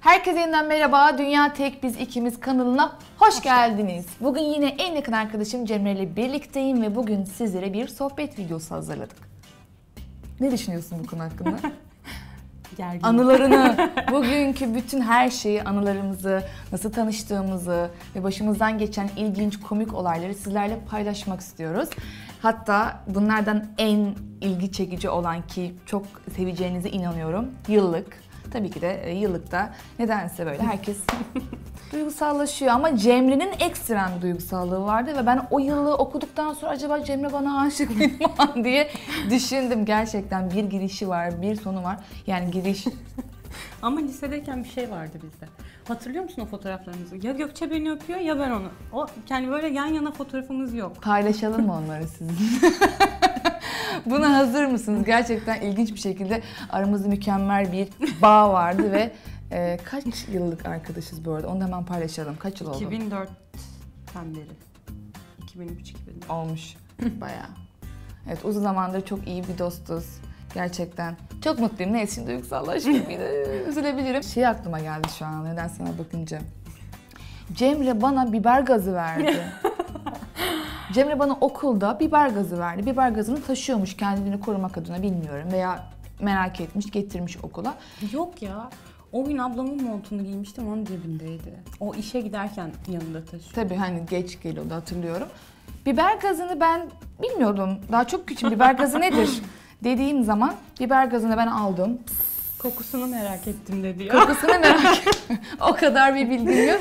Herkese yeniden merhaba. Dünya Tek Biz ikimiz kanalına hoş geldiniz. Bugün yine en yakın arkadaşım Cemre ile birlikteyim ve bugün sizlere bir sohbet videosu hazırladık. Ne düşünüyorsun bu konu hakkında? Gergin. Anılarını, bugünkü bütün her şeyi, anılarımızı, nasıl tanıştığımızı ve başımızdan geçen ilginç, komik olayları sizlerle paylaşmak istiyoruz. Hatta bunlardan en ilgi çekici olan ki çok seveceğinize inanıyorum. Yıllık. Tabii ki de e, yıllıkta nedense böyle herkes duygusallaşıyor ama Cemre'nin ekstrem duygusallığı vardı ve ben o yıllığı okuduktan sonra acaba Cemre bana aşık mı falan diye düşündüm. Gerçekten bir girişi var, bir sonu var. Yani giriş Ama lisedeyken bir şey vardı bizde. Hatırlıyor musun o fotoğraflarımızı? Ya Gökçe beni öpüyor ya ben onu. O yani böyle yan yana fotoğrafımız yok. paylaşalım mı onları sizinle? Buna hazır mısınız? Gerçekten ilginç bir şekilde aramızda mükemmel bir bağ vardı ve e, kaç yıllık arkadaşız bu arada? Onu da hemen paylaşalım. Kaç yıl oldu? 2004'ten beri. 2003 2004. olmuş bayağı. Evet uzun zamandır çok iyi bir dostuz. Gerçekten. Çok mutluyum. Neyse şimdi duygusallaşmayayım bir de üzülebilirim. Şey aklıma geldi şu an neden sana bakınca. Cemre bana biber gazı verdi. Cemre bana okulda biber gazı verdi. Biber gazını taşıyormuş kendini korumak adına bilmiyorum veya merak etmiş getirmiş okula. Yok ya. O gün ablamın montunu giymiştim onun cebindeydi. O işe giderken yanında taşıyor. Tabii hani geç geliyordu hatırlıyorum. Biber gazını ben bilmiyordum. Daha çok küçük biber gazı nedir dediğim zaman biber gazını ben aldım. Kokusunu merak ettim dedi ya. Kokusunu merak o kadar bir bilgim yok.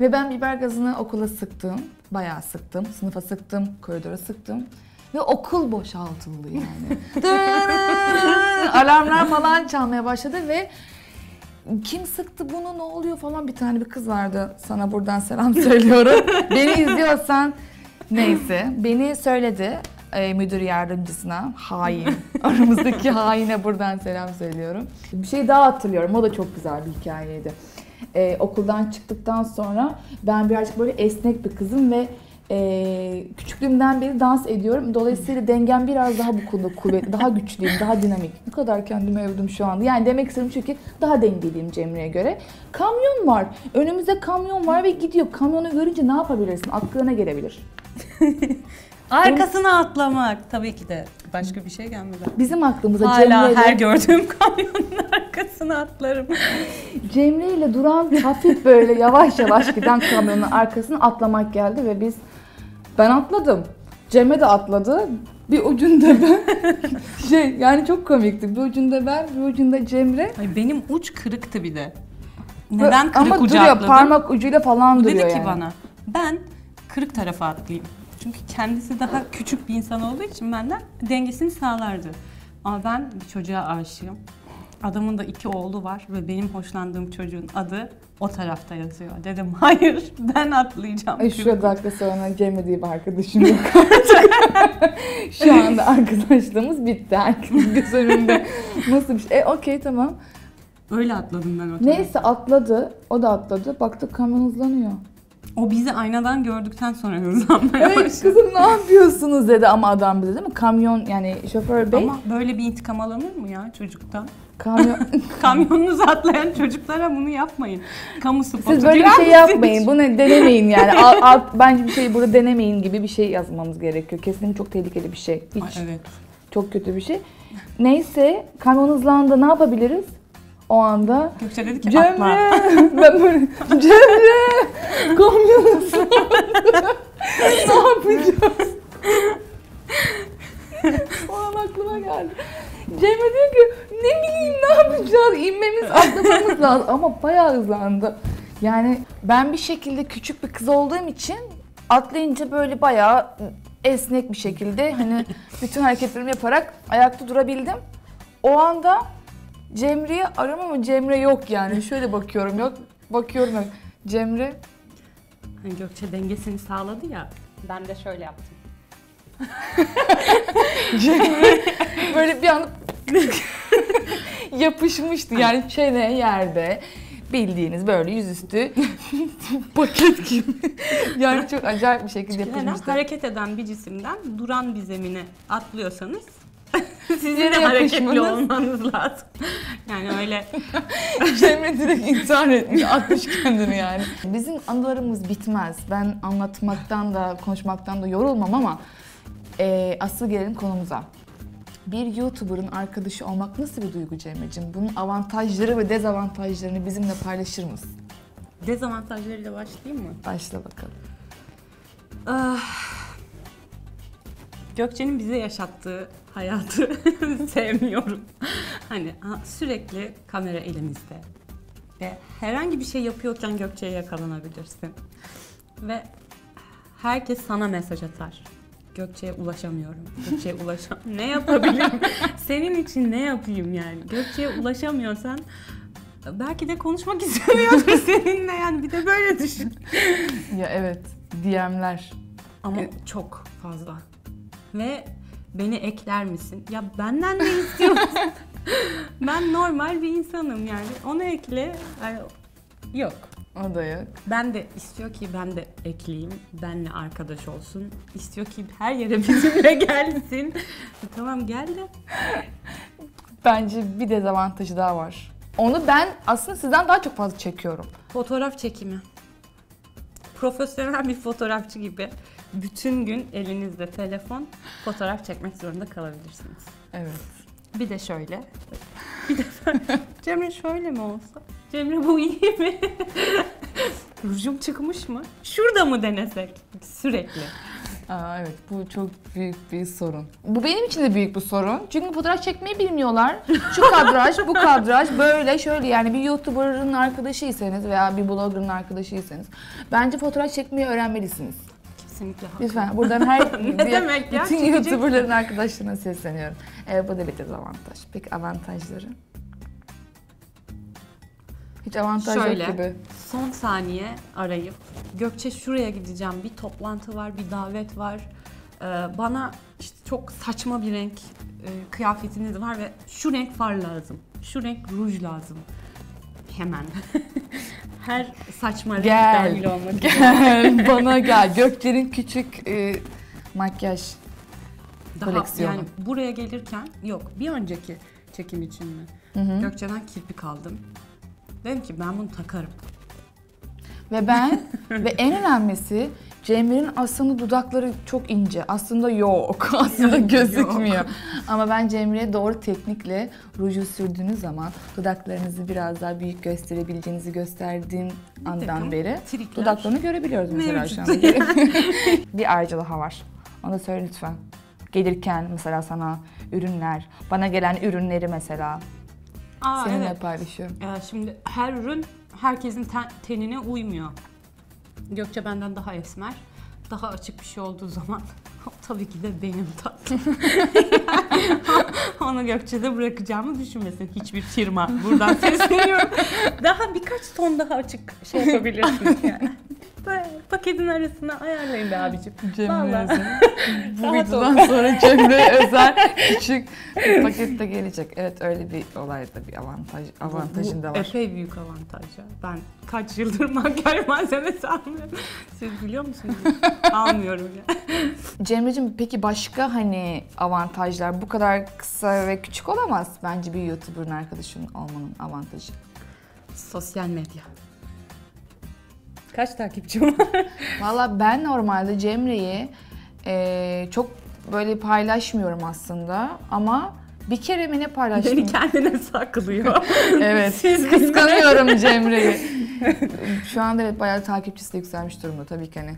Ve ben biber gazını okula sıktım. Bayağı sıktım. Sınıfa sıktım. Koridora sıktım. Ve okul boşaltıldı yani. Alarmlar falan çalmaya başladı ve kim sıktı bunu ne oluyor falan bir tane bir kız vardı. Sana buradan selam söylüyorum. Beni izliyorsan neyse beni söyledi e, müdür yardımcısına hain. Aramızdaki haine buradan selam söylüyorum. Bir şey daha hatırlıyorum. O da çok güzel bir hikayeydi. E, okuldan çıktıktan sonra ben birazcık böyle esnek bir kızım ve e, küçüklüğümden beri dans ediyorum. Dolayısıyla dengem biraz daha bu konuda kuvvetli, daha güçlüyüm, daha dinamik. Ne kadar kendimi övdüm şu anda. Yani demek istedim çünkü daha dengeliyim Cemre'ye göre. Kamyon var. Önümüzde kamyon var ve gidiyor. Kamyonu görünce ne yapabilirsin? Aklına gelebilir. Arkasına atlamak. Tabii ki de. Başka bir şey gelmedi. Bizim aklımıza Hala Cemre her ile, gördüğüm kamyonun arkasına atlarım. Cemre ile duran hafif böyle yavaş yavaş giden kamyonun arkasına atlamak geldi ve biz ben atladım. Cemre de atladı. Bir ucunda ben şey yani çok komikti. Bir ucunda ben, bir ucunda Cemre. Ay benim uç kırıktı bir de. Neden kırık Ama ucu duruyor atladım? parmak ucuyla falan Bu duruyor dedi ki yani. bana ben kırık tarafa atlayayım. Çünkü kendisi daha küçük bir insan olduğu için benden dengesini sağlardı. Ama ben bir çocuğa aşığım. Adamın da iki oğlu var ve benim hoşlandığım çocuğun adı o tarafta yazıyor. Dedim hayır ben atlayacağım. Ay şu dakika sonra Cemre diye bir arkadaşım yok. Şu anda arkadaşlığımız bitti. Herkesin göz önünde. Nasıl bir şey? E okey tamam. Öyle atladım ben o tarafa. Neyse atladı. O da atladı. Baktık kamyon hızlanıyor. O bizi aynadan gördükten sonra hızlanmaya Ay başladı. kızım ne yapıyorsunuz dedi ama adam bize değil mi? Kamyon yani şoför bey. Ama böyle bir intikam alınır mı ya çocuktan? Kamyon... Kamyonunuza atlayan çocuklara bunu yapmayın. Kamu spotu. Siz böyle bir şey yapmayın. Bunu denemeyin yani. Alt, alt, bence bir şeyi burada denemeyin gibi bir şey yazmamız gerekiyor. Kesinlikle çok tehlikeli bir şey. Hiç. Ay, evet. Çok kötü bir şey. Neyse kamyon hızlandı. Ne yapabiliriz? O anda Gökçe dedi ki Cemre! atla. ben böyle Cemre! Kamyon hızlandı. ne yapacağız? o an aklıma geldi. Cemre diyor ki ne bileyim ne yapacağız? İnmemiz, atlamamız lazım. Ama bayağı hızlandı. Yani ben bir şekilde küçük bir kız olduğum için atlayınca böyle bayağı esnek bir şekilde hani bütün hareketlerimi yaparak ayakta durabildim. O anda Cemre'yi arama ama Cemre yok yani. Şöyle bakıyorum yok. Bakıyorum yok. Cemre Hani Gökçe dengesini sağladı ya. Ben de şöyle yaptım. Cemre böyle bir anda yapışmıştı yani çene yerde. Bildiğiniz böyle yüzüstü paket gibi. yani çok acayip bir şekilde Yani yapışmıştı. hareket eden bir cisimden duran bir zemine atlıyorsanız Sizin de hareketli olmanız lazım. Yani öyle Cemre direkt intihar etmiş, atmış kendini yani. Bizim anılarımız bitmez. Ben anlatmaktan da, konuşmaktan da yorulmam ama e, asıl gelelim konumuza. Bir YouTuber'ın arkadaşı olmak nasıl bir duygu Cemre'cim? Bunun avantajları ve dezavantajlarını bizimle paylaşır mısın? dezavantajlarıyla başlayayım mı? Başla bakalım. Ah. Gökçe'nin bize yaşattığı hayatı sevmiyorum. Hani ha, sürekli kamera elimizde. Ve herhangi bir şey yapıyorken Gökçe'ye yakalanabilirsin. Ve herkes sana mesaj atar. Gökçe'ye ulaşamıyorum. Gökçe'ye ulaşam. ne yapabilirim? Senin için ne yapayım yani? Gökçe'ye ulaşamıyorsan belki de konuşmak istemiyordur seninle yani bir de böyle düşün. Ya evet, DM'ler. Ama Evet. çok fazla. Ve beni ekler misin? Ya benden ne istiyorsun? ben normal bir insanım yani. Onu ekle. Yani yok. O da yok. Ben de istiyor ki ben de ekleyeyim. Benle arkadaş olsun. İstiyor ki her yere bizimle gelsin. Tamam gel de. Bence bir dezavantajı daha var. Onu ben aslında sizden daha çok fazla çekiyorum. Fotoğraf çekimi. Profesyonel bir fotoğrafçı gibi bütün gün elinizde telefon fotoğraf çekmek zorunda kalabilirsiniz. Evet. Bir de şöyle. Bir de şöyle. Cemre şöyle mi olsa? Cemre bu iyi mi? Rujum çıkmış mı? Şurada mı denesek? Sürekli. Aa, evet bu çok büyük bir sorun. Bu benim için de büyük bir sorun. Çünkü fotoğraf çekmeyi bilmiyorlar. Şu kadraj, bu kadraj böyle şöyle yani bir YouTuber'ın arkadaşıysanız veya bir blogger'ın arkadaşıysanız bence fotoğraf çekmeyi öğrenmelisiniz. Kesinlikle haklı. Lütfen buradan her Ne diğer- demek ya? bütün Çekecek YouTuber'ların arkadaşlarına sesleniyorum. Evet bu da bir dezavantaj. Peki avantajları? Hiç avantaj Şöyle. yok gibi. Son saniye arayıp Gökçe şuraya gideceğim. Bir toplantı var, bir davet var. Ee, bana işte çok saçma bir renk e, kıyafetiniz var ve şu renk far lazım. Şu renk ruj lazım. Hemen. Her saçma Gel. dahil olmak. Gel bana gel. Gökçe'nin küçük e, makyaj Daha koleksiyonu. yani buraya gelirken yok bir önceki çekim için mi? Hı hı. Gökçe'den kirpik aldım. Dedim ki ben bunu takarım. Ve ben ve en önemlisi Cemre'nin aslında dudakları çok ince. Aslında yok. Aslında gözükmüyor. Ama ben Cemre'ye doğru teknikle ruju sürdüğünüz zaman dudaklarınızı biraz daha büyük gösterebileceğinizi gösterdiğim andan beri Trikler. dudaklarını görebiliyoruz mesela şu anda. bir ayrıca daha var. Onu da söyle lütfen. Gelirken mesela sana ürünler, bana gelen ürünleri mesela Aa, seninle evet. paylaşıyorum. Ee, şimdi her ürün herkesin ten- tenine uymuyor. Gökçe benden daha esmer. Daha açık bir şey olduğu zaman tabii ki de benim tatlım. Onu Gökçe'de bırakacağımı düşünmesin hiçbir firma. Buradan sesleniyorum. Daha birkaç ton daha açık şey yapabilirsiniz yani. Böyle paketin arasına ayarlayın be abicim. Cemre Vallahi. özel. Bu videodan sonra Cemre özel küçük bir paket de gelecek. Evet öyle bir olay da bir avantaj avantajın da var. Epey büyük avantaj ya. Ben kaç yıldır makyaj malzemesi almıyorum. Siz biliyor musunuz? Almıyorum ya. Cemre'cim peki başka hani avantajlar bu kadar kısa ve küçük olamaz bence bir YouTuber'ın arkadaşının olmanın avantajı. Sosyal medya. Kaç takipçim var? Valla ben normalde Cemre'yi eee, çok böyle paylaşmıyorum aslında ama bir kere mi ne paylaştım? Beni kendine saklıyor. evet. Siz Kıskanıyorum Cemre'yi. Şu anda evet bayağı takipçisi de yükselmiş durumda tabii ki hani.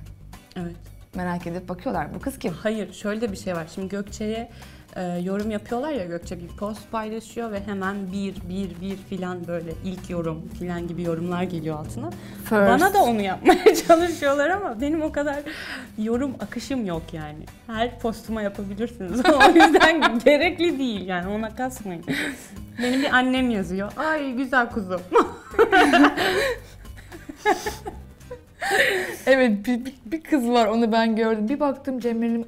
Evet. Merak edip bakıyorlar. Bu kız kim? Hayır şöyle de bir şey var. Şimdi Gökçe'ye e, yorum yapıyorlar ya Gökçe bir post paylaşıyor ve hemen bir bir bir filan böyle ilk yorum filan gibi yorumlar geliyor altına. First. Bana da onu yapmaya çalışıyorlar ama benim o kadar yorum akışım yok yani. Her postuma yapabilirsiniz. o yüzden gerekli değil yani ona kasmayın. Benim bir annem yazıyor. Ay güzel kuzum. Evet bir, bir, bir kız var onu ben gördüm. Bir baktım Cemre'nin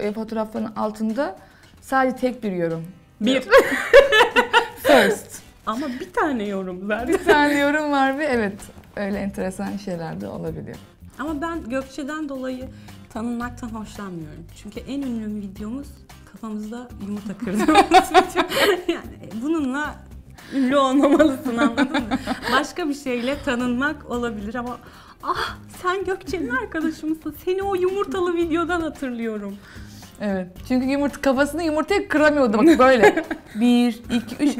e, fotoğraflarının altında sadece tek bir yorum. Bir. First. Ama bir tane yorum zaten. bir tane yorum var ve evet öyle enteresan şeyler de olabiliyor. Ama ben Gökçe'den dolayı tanınmaktan hoşlanmıyorum. Çünkü en ünlü videomuz kafamızda yumurta kırdığımız video. yani bununla ünlü olmamalısın anladın mı? Başka bir şeyle tanınmak olabilir ama ah sen Gökçe'nin arkadaşımsın. Seni o yumurtalı videodan hatırlıyorum. Evet. Çünkü yumurta kafasını yumurtaya kıramıyordu bak böyle. Bir, iki, üç.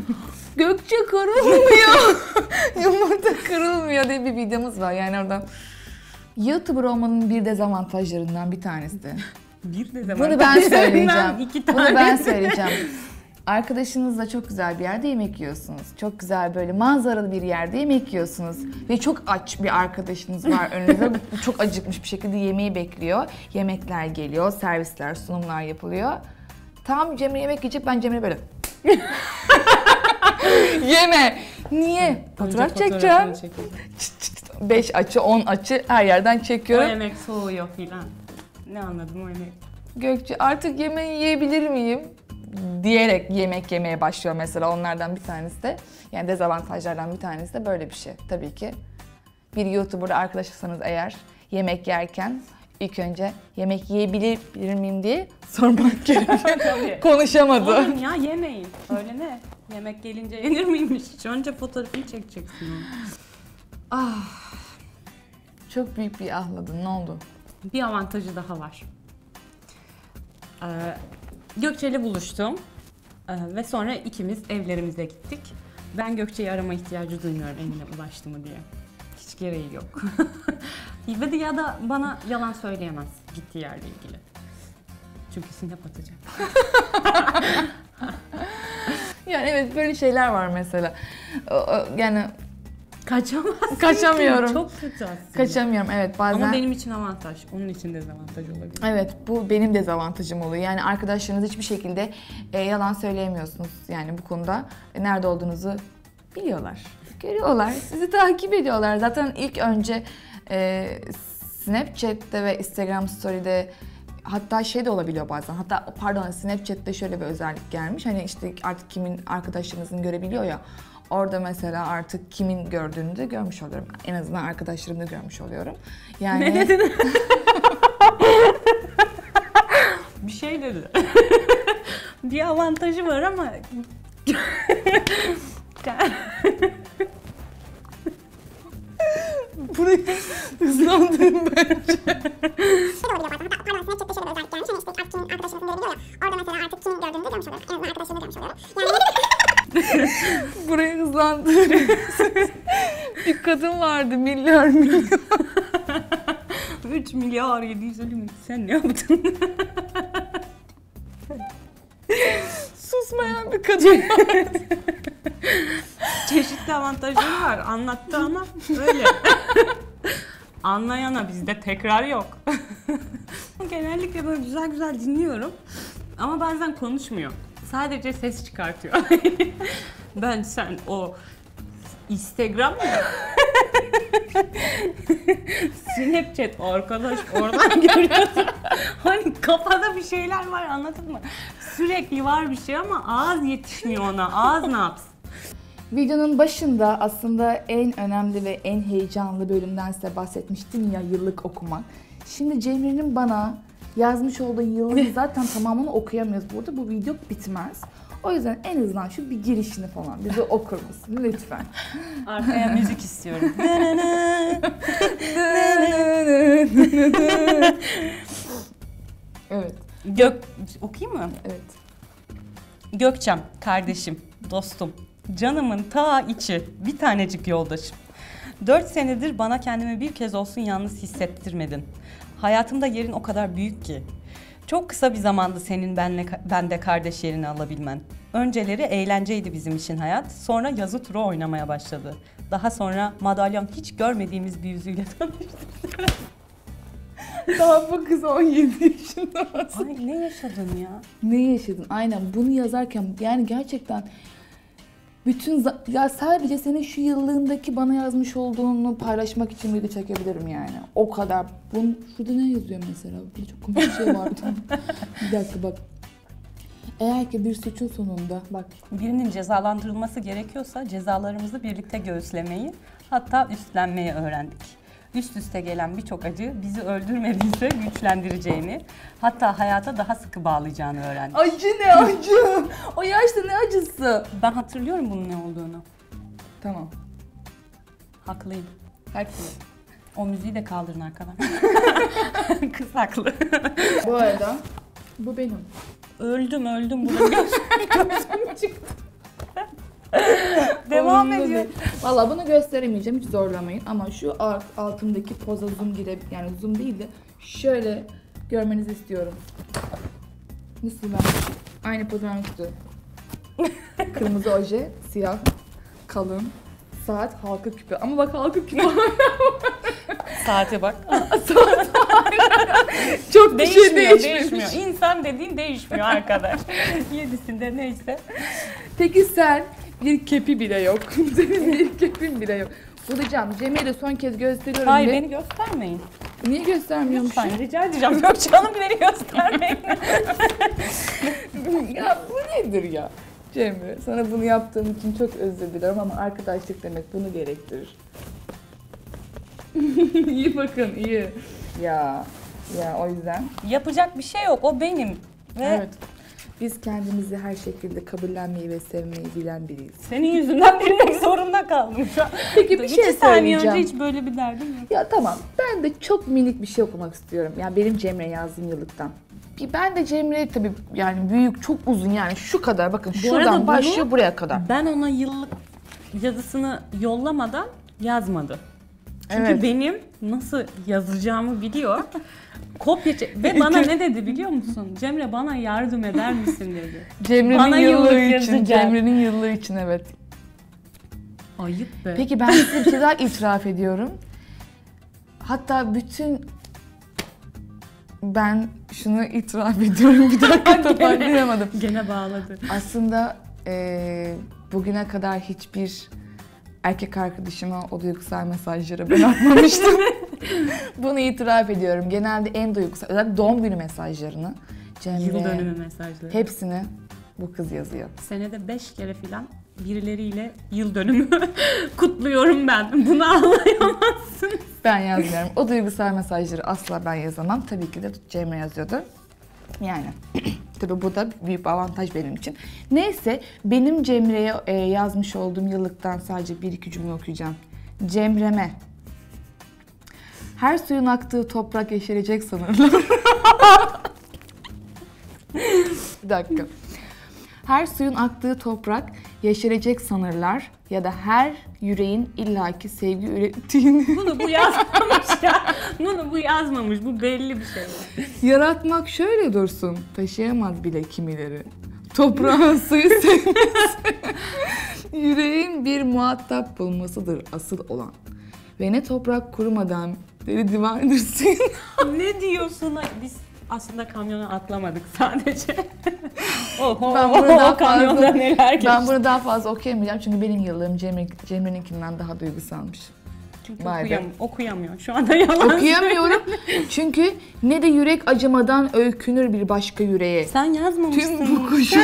Gökçe kırılmıyor. Yumurta kırılmıyor diye bir videomuz var. Yani orada YouTuber olmanın bir dezavantajlarından bir tanesi. Bir de zaman. Bunu ben söyleyeceğim. İki Bunu tane. ben söyleyeceğim. Arkadaşınızla çok güzel bir yerde yemek yiyorsunuz. Çok güzel böyle manzaralı bir yerde yemek yiyorsunuz. Ve çok aç bir arkadaşınız var önünüzde. çok acıkmış bir şekilde yemeği bekliyor. Yemekler geliyor, servisler, sunumlar yapılıyor. Tam Cemre yemek yiyecek, ben Cemre böyle... Yeme! Niye? Fotoğraf çekeceğim. fotoğrafını çekeceğim. 5 açı, 10 açı her yerden O çekiyorum. yemek soğuyor filan. Ne anladım o yemek? Gökçe artık yemeği yiyebilir miyim? Diyerek yemek yemeye başlıyor mesela onlardan bir tanesi de. Yani dezavantajlardan bir tanesi de böyle bir şey tabii ki. Bir YouTuber'la arkadaşsanız eğer yemek yerken ilk önce yemek yiyebilir bilir miyim diye sormak gerekiyor. Konuşamadı. Oğlum ya yemeyin. Öyle ne? Yemek gelince yenir miymiş? Önce fotoğrafını çekeceksin onu. Ah. Çok büyük bir ahladın. Ne oldu? Bir avantajı daha var. Ee, Gökçe'yle buluştum. Ee, ve sonra ikimiz evlerimize gittik. Ben Gökçe'yi arama ihtiyacı duymuyorum Emine ulaştı mı diye. Hiç gereği yok. Ve de ya da bana yalan söyleyemez gittiği yerle ilgili. Çünkü sinep atacak. Yani evet böyle şeyler var mesela. Yani Kaçamazsın. Kaçamıyorum. Çok kötü aslında. kaçamıyorum evet bazen. Ama benim için avantaj. Onun için dezavantaj olabilir. Evet bu benim dezavantajım oluyor. Yani arkadaşlarınız hiçbir şekilde e, yalan söyleyemiyorsunuz yani bu konuda. E, nerede olduğunuzu biliyorlar. Görüyorlar. Sizi takip ediyorlar. Zaten ilk önce e, Snapchat'te ve Instagram Story'de hatta şey de olabiliyor bazen. Hatta pardon Snapchat'te şöyle bir özellik gelmiş. Hani işte artık kimin arkadaşlarınızın görebiliyor ya. Orada mesela artık kimin gördüğünü de görmüş oluyorum. En azından arkadaşlarımı da görmüş oluyorum. Yani Ne dedin? bir şey dedi. bir avantajı var ama Burayı hızlandırın bence. Şöyle oluyor bazen. Hatta pardon Snapchat'te şöyle bir özellik gelmiş. Hani işte artık kimin arkadaşınızın görebiliyor ya. Orada mesela artık kimin gördüğünü de görmüş oluyorum. En azından arkadaşlarımı görmüş oluyorum. Yani Burayı hızlandırın. bir kadın vardı milyar milyon. 3 milyar 750 milyon. Sen ne yaptın? Susmayan bir kadın. Çeşitli avantajları var. Anlattı ama öyle. Anlayana bizde tekrar yok. Genellikle böyle güzel güzel dinliyorum. Ama bazen konuşmuyor. Sadece ses çıkartıyor. ben sen o Instagram mı? Snapchat arkadaş oradan görüyorsun. hani kafada bir şeyler var anladın mı? Sürekli var bir şey ama ağız yetişmiyor ona. Ağız ne yapsın? Videonun başında aslında en önemli ve en heyecanlı bölümden size bahsetmiştim ya yıllık okumak. Şimdi Cemre'nin bana yazmış olduğu yılın zaten tamamını okuyamıyoruz burada. Bu video bitmez. O yüzden en azından şu bir girişini falan bize okur musun lütfen? Arkaya müzik istiyorum. evet, Gök okuyayım mı? evet. Gökçem, kardeşim, dostum, canımın ta içi, bir tanecik yoldaşım. Dört senedir bana kendimi bir kez olsun yalnız hissettirmedin. Hayatımda yerin o kadar büyük ki. Çok kısa bir zamandı senin benle, bende kardeş yerini alabilmen. Önceleri eğlenceydi bizim için hayat. Sonra yazı turu oynamaya başladı. Daha sonra madalyon hiç görmediğimiz bir yüzüyle tanıştık. Daha bu kız 17 yaşında. Ay ne yaşadın ya? Ne yaşadın? Aynen bunu yazarken yani gerçekten bütün ya sadece senin şu yıllığındaki bana yazmış olduğunu paylaşmak için video çekebilirim yani. O kadar. Bunun, şurada ne yazıyor mesela? Bir çok komik bir şey vardı. bir dakika bak. Eğer ki bir suçun sonunda bak Birinin cezalandırılması gerekiyorsa cezalarımızı birlikte göğüslemeyi hatta üstlenmeyi öğrendik. Üst üste gelen birçok acı bizi öldürmediyse güçlendireceğini, hatta hayata daha sıkı bağlayacağını öğrendim. Acı ne acı? O yaşta ne acısı? Ben hatırlıyorum bunun ne olduğunu. Tamam. Haklıyım. Haklı. O müziği de kaldırın arkadan. Kız haklı. Bu arada bu benim. öldüm öldüm göz, gözüm çıktı. Devam ediyor. Valla bunu gösteremeyeceğim hiç zorlamayın ama şu alt, altımdaki poza zoom gire yani zoom değil de şöyle görmenizi istiyorum. Nasıl ben? Aynı poz vermek istiyorum. Kırmızı oje, siyah, kalın, saat, halka küpe. Ama bak halka küpe Saate bak. çok bir şey Değişmiyor, değişmiyor. İnsan dediğin değişmiyor arkadaş. Yedisinde neyse. Peki sen bir kepi bile yok. Senin bir kepin bile yok. Bulacağım. Cemil'e son kez gösteriyorum. Hayır beni göstermeyin. Niye göstermiyormuş? Lütfen rica edeceğim. Yok canım beni göstermeyin. ya bu nedir ya? Cemre sana bunu yaptığım için çok özür dilerim ama arkadaşlık demek bunu gerektirir. iyi bakın iyi. Ya ya o yüzden. Yapacak bir şey yok. O benim. Ve Evet. Biz kendimizi her şekilde kabullenmeyi ve sevmeyi bilen biriyiz. senin yüzünden bilmek zorunda kaldım şu an. Peki bir şey saniye önce söyleyeceğim. hiç böyle bir derdim yok. Ya tamam ben de çok minik bir şey okumak istiyorum. Yani benim Cemre yazdığım yıllıktan. Bir ben de Cemre tabii yani büyük çok uzun yani şu kadar bakın Bu şuradan bunu- başlıyor buraya kadar. Ben ona yıllık yazısını yollamadan yazmadı. Çünkü Evet. benim nasıl yazacağımı biliyor. Kopya çek- ve bana ne dedi biliyor musun? Cemre bana yardım eder misin dedi. Cemre'nin yıllığı için. Cemre'nin yıllığı için evet. Ayıp be. Peki ben size bir şey daha itiraf ediyorum. Hatta bütün ben şunu itiraf ediyorum bir dakika toparlayamadım. Gene bağladı. Aslında eee, bugüne kadar hiçbir erkek arkadaşıma o duygusal mesajları ben atmamıştım. Bunu itiraf ediyorum. Genelde en duygusal, özellikle doğum günü mesajlarını Cemre, Yıl dönümü mesajları. hepsini bu kız yazıyor. Senede beş kere filan birileriyle yıl dönümü kutluyorum ben. Bunu anlayamazsın. Ben yazmıyorum. O duygusal mesajları asla ben yazamam. Tabii ki de Cemre yazıyordu. Yani tabii bu da büyük bir avantaj benim için. Neyse benim Cemre'ye e, yazmış olduğum yıllıktan sadece bir iki cümle okuyacağım. Cemre'me. Her suyun aktığı toprak yeşerecek sanırlar. bir dakika. Her suyun aktığı toprak yeşerecek sanırlar ya da her yüreğin illaki sevgi ürettiğini Bunu bu yazmamış ya. Bunu bu yazmamış. Bu belli bir şey. Yaratmak şöyle dursun, taşıyamaz bile kimileri. Toprağın suyu sevmesi, yüreğin bir muhatap bulmasıdır asıl olan. Ve ne toprak kurumadan deli divandır ne diyorsun? Biz aslında kamyona atlamadık sadece. Oho, Ben bunu daha kamyonda fazla- neler geçti. Ben bunu daha fazla okuyamayacağım çünkü benim yıllığım Cemre, Cemre'ninkinden daha duygusalmış. Çünkü Vay okuyam okuyamıyor. Şu anda yalan. Okuyamıyorum çünkü ne de yürek acımadan öykünür bir başka yüreğe. Sen yazmamışsın. Tüm bu koşul...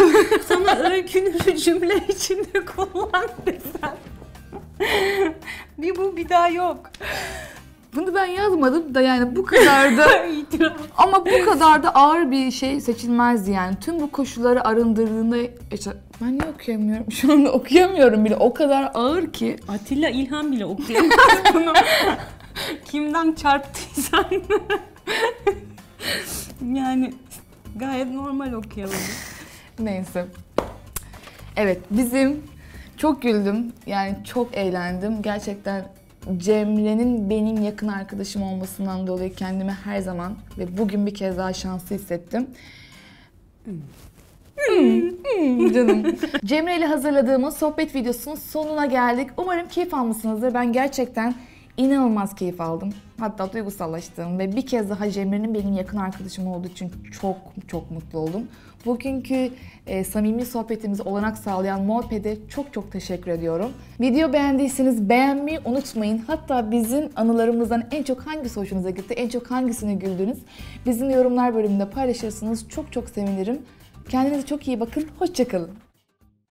Sana öykünü cümle içinde kullan desen. bir bu bir daha yok. Bunu ben yazmadım da yani bu kadar da. Ama bu kadar da ağır bir şey seçilmezdi yani. Tüm bu koşulları arındırdığında... İşte ben niye okuyamıyorum? Şu anda okuyamıyorum bile. O kadar ağır ki. Atilla İlhan bile okuyamaz bunu. Kimden çarptıysan. yani gayet normal okuyalım. Neyse. Evet bizim çok güldüm. Yani çok eğlendim. Gerçekten Cemre'nin benim yakın arkadaşım olmasından dolayı kendimi her zaman ve bugün bir kez daha şanslı hissettim. Hmm, hmm, canım. Cemre ile hazırladığımız sohbet videosunun sonuna geldik. Umarım keyif almışsınızdır. Ben gerçekten inanılmaz keyif aldım. Hatta duygusallaştım ve bir kez daha Cemre'nin benim yakın arkadaşım olduğu için çok çok mutlu oldum. Bugünkü e, samimi sohbetimize olanak sağlayan Molpe'de çok çok teşekkür ediyorum. Video beğendiyseniz beğenmeyi unutmayın. Hatta bizim anılarımızdan en çok hangisi hoşunuza gitti, en çok hangisine güldünüz? Bizim yorumlar bölümünde paylaşırsanız çok çok sevinirim. Kendinize çok iyi bakın. Hoşçakalın.